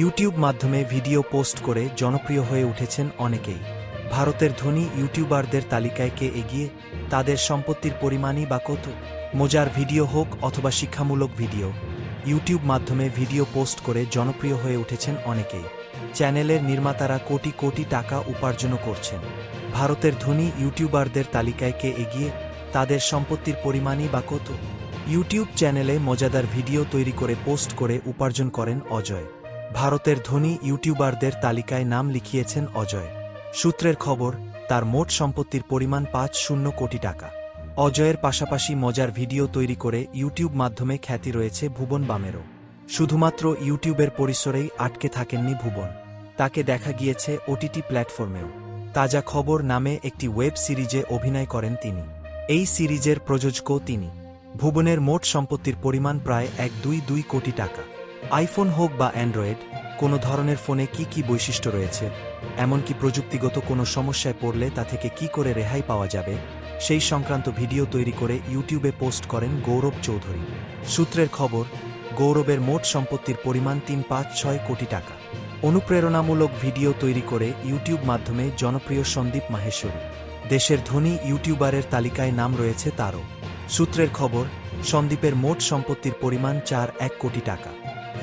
YouTube মাধ্যমে video post করে জনপ্রিয় হয়ে উঠেছেন অনেকেই। ভারতের ধনী ইউটিউবারদের তালিকায় কে এগিয়ে, তাদের সম্পত্তির পরিমাণই বা কত, মজার ভিডিও হোক অথবা শিক্ষামূলক ভিডিও। ইউটিউব মাধ্যমে ভিডিও পোস্ট করে জনপ্রিয় হয়ে উঠেছেন অনেকেই। চ্যানেলের নির্মাতারা কোটি কোটি টাকা উপার্জনও করছেন। ভারতের ধনী ইউটিউবারদের তালিকায় কে এগিয়ে, তাদের সম্পত্তির পরিমাণই বা কত, ইউটিউব চ্যানেলে মজাদার ভিডিও তৈরি করে পোস্ট করে উপার্জন করেন অজয়। ভারতের ধনী ইউটিউবারদের তালিকায় নাম লিখিয়েছেন অজয়। সূত্রের খবর, তার মোট সম্পত্তির পরিমাণ পাঁচ শূন্য কোটি টাকা। অজয়ের পাশাপাশি মজার ভিডিও তৈরি করে ইউটিউব মাধ্যমে খ্যাতি রয়েছে ভুবন বামেরও। শুধুমাত্র ইউটিউবের পরিসরেই আটকে থাকেননি ভুবন। তাকে দেখা গিয়েছে ওটিটি প্ল্যাটফর্মেও। তাজা খবর নামে একটি ওয়েব সিরিজে অভিনয় করেন তিনি। এই সিরিজের প্রযোজকও তিনি। ভুবনের মোট সম্পত্তির পরিমাণ প্রায় এক দুই দুই কোটি টাকা। আইফোন হোক বা অ্যান্ড্রয়েড, কোনো ধরনের ফোনে কি কি বৈশিষ্ট্য রয়েছে? এমনকি প্রযুক্তিগত কোনো সমস্যায় পড়লে তা থেকে কি করে রেহাই পাওয়া যাবে? সেই সংক্রান্ত ভিডিও তৈরি করে ইউটিউবে পোস্ট করেন গৌরব চৌধুরী। সূত্রের খবর, গৌরবের মোট সম্পত্তির পরিমাণ তিন পাঁচ ছয় কোটি টাকা। অনুপ্রেরণামূলক ভিডিও তৈরি করে ইউটিউব মাধ্যমে জনপ্রিয় সন্দীপ মাহেশ্বরী। দেশের ধনী ইউটিউবারের তালিকায় নাম রয়েছে তারও। সূত্রের খবর, সন্দীপের মোট সম্পত্তির পরিমাণ চার এক কোটি টাকা।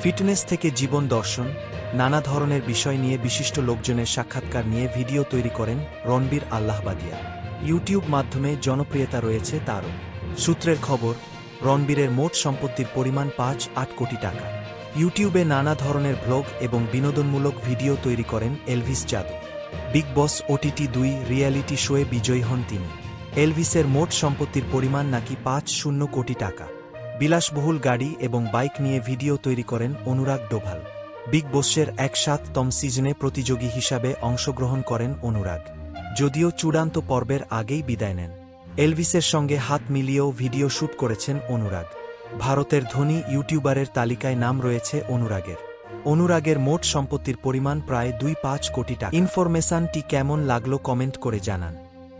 ফিটনেস থেকে জীবন দর্শন, নানা ধরনের বিষয় নিয়ে বিশিষ্ট লোকজনের সাক্ষাৎকার নিয়ে ভিডিও তৈরি করেন রণবীর আল্লাহবাদিয়া। ইউটিউব মাধ্যমে জনপ্রিয়তা রয়েছে তারও। সূত্রের খবর, রণবীরের মোট সম্পত্তির পরিমাণ পাঁচ আট কোটি টাকা। ইউটিউবে নানা ধরনের ব্লগ এবং বিনোদনমূলক ভিডিও তৈরি করেন Elvish Yadav. Big Boss OTT দুই রিয়ালিটি শোয়ে বিজয়ী হন তিনি। এলভিসের মোট সম্পত্তির পরিমাণ নাকি পাঁচ শূন্য কোটি টাকা। বিলাসবহুল গাড়ি এবং বাইক নিয়ে ভিডিও তৈরি করেন অনুরাগ ডোভাল। বিগ বসের এক সাততম সিজনে প্রতিযোগী হিসাবে অংশগ্রহণ করেন অনুরাগ। যদিও চূড়ান্ত পর্বের আগেই বিদায় নেন। এলভিসের সঙ্গে হাত মিলিয়েও ভিডিও শ্যুট করেছেন অনুরাগ। ভারতের ধনী ইউটিউবারের তালিকায় নাম রয়েছে অনুরাগের। অনুরাগের মোট সম্পত্তির পরিমাণ প্রায় দুই পাঁচ কোটি টাকা। ইনফরমেশনটি কেমন লাগল কমেন্ট করে জানান।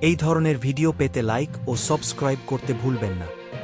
এই ধরনের ভিডিও পেতে লাইক ও সাবস্ক্রাইব করতে ভুলবেন না।